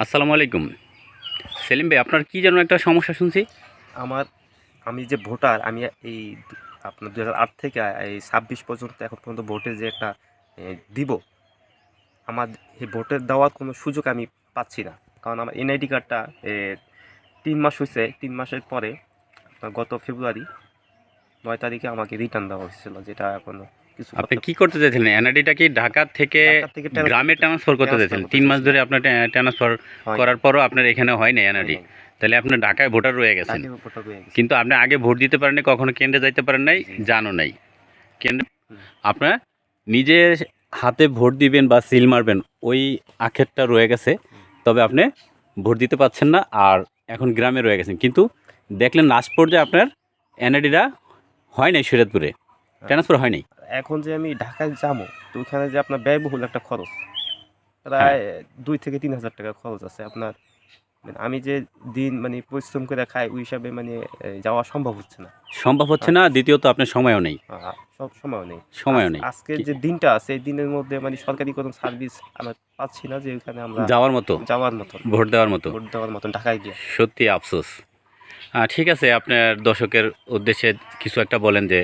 আসসালামু আলাইকুম। সেলিম ভাই, আপনার কি যেন একটা সমস্যা শুনছি। আমার, আমি যে ভোটার, আমি এই আপনার দু হাজার আট থেকে এই ছাব্বিশ পর্যন্ত, এখন পর্যন্ত ভোটে যে একটা দিব, আমার এই ভোটের দেওয়ার কোনো সুযোগ আমি পাচ্ছি না। কারণ আমার এনআইডি কার্ডটা তিন মাস হয়েছে, তিন মাসের পরে, গত ফেব্রুয়ারি, নয় তারিখে আমাকে রিটার্ন দেওয়া হয়েছিল, যেটা এখনও কিছু আপনি কি করতে চাইছিলেন? এনআইডিটা কি ঢাকা থেকে গ্রামে ট্রান্সফার করতে চাইছিলেন? তিন মাস ধরে আপনার ট্রান্সফার করার পরও আপনার এখানে হয় না এনআইডি তাহলে আপনি ঢাকায় ভোটার রয়ে গেছেন। হয়ে। কিন্তু আপনি আগে ভোট দিতে পারেন কখনো কেন্দ্রে যাইতে পারেন নাই জানো নাই। কেন্দ্রে আপনার নিজের হাতে ভোট দিবেন বা সিল মারবেন ওই আখেরটা রয়ে গেছে। তবে আপনি ভোট দিতে পারছেন না আর এখন গ্রামে রয়ে গেছেন। কিন্তু দেখলেন লাস্ট পর্যায়ে আপনার এনআইডিটা হয় নাই শরীয়তপুরে ট্রান্সফার হয় নাই। এখন যে আমি ঢাকায় যাব তো ওখানে যে আপনার ব্যয়বহুল একটা খরচ প্রায় দুই থেকে তিন হাজার টাকা খরচ আছে আপনার। মানে আমি যে দিন মানে পরিশ্রম করে খাই ওই হিসাবে মানে যাওয়া সম্ভব হচ্ছে না। সম্ভব হচ্ছে না দ্বিতীয়ত আপনার সময়ও নেই। আ- সব সময় নেই। সময়ও নেই। আজকের যে দিনটা আছে এই দিনের মধ্যে মানে সরকারি কোনো সার্ভিস আমরা পাচ্ছি না যে ওখানে আমরা যাওয়ার মতো? যাওয়ার মতো। ভোট দেওয়ার মতো? ভোট দেওয়ার মতো ঢাকায় গিয়ে। সত্যি আফসোস। ঠিক আছে আপনার দর্শকের উদ্দেশ্যে কিছু একটা বলেন যে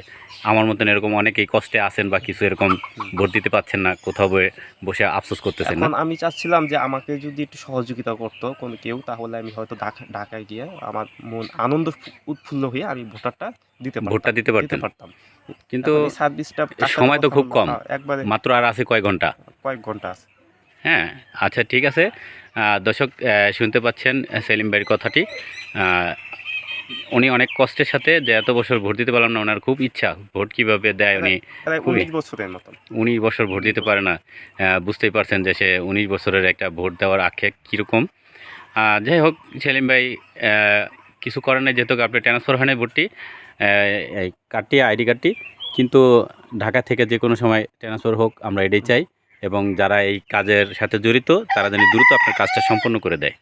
আমার মতন এরকম অনেকেই কষ্টে আছেন বা কিছু এরকম ভোট দিতে পাচ্ছেন না কোথাও বসে আফসোস করতেছেন না। আমি চাচ্ছিলাম যে আমাকে যদি একটু সহযোগিতা করতো কোনো কেউ তাহলে আমি হয়তো ঢাকায় গিয়ে আমার মন আনন্দ উৎফুল্ল হয়ে আমি ভোটারটা দিতে ভোটটা দিতে পারতাম। কিন্তু সার্ভিসটা সময় তো খুব কম। একবারে মাত্র আর আছে কয়েক ঘণ্টা। কয়েক ঘণ্টা আছে। হ্যাঁ আচ্ছা ঠিক আছে। দর্শক শুনতে পাচ্ছেন সেলিম ভাইয়ের কথাটি। উনি অনেক কষ্টের সাথে যে এত বছর ভোট দিতে পারলাম না ওনার খুব ইচ্ছা। ভোট কীভাবে দেয় উনি? উনিশ বছরের মতন। উনিশ বছর ভোট দিতে পারে না। বুঝতেই পারছেন যে সে উনিশ বছরের একটা ভোট দেওয়ার আক্ষেপ কীরকম। যাই হোক সেলিম ভাই কিছু করার নেই যেহেতু আপনি ট্রান্সফার হয় না ভোটটি এই কার্ডটি আইডি কার্ডটি কিন্তু ঢাকা থেকে যে কোনো সময় ট্রান্সফার হোক আমরা এটাই চাই। এবং যারা এই কাজের সাথে জড়িত তারা যেন দ্রুত আপনার কাজটা সম্পন্ন করে দেয়।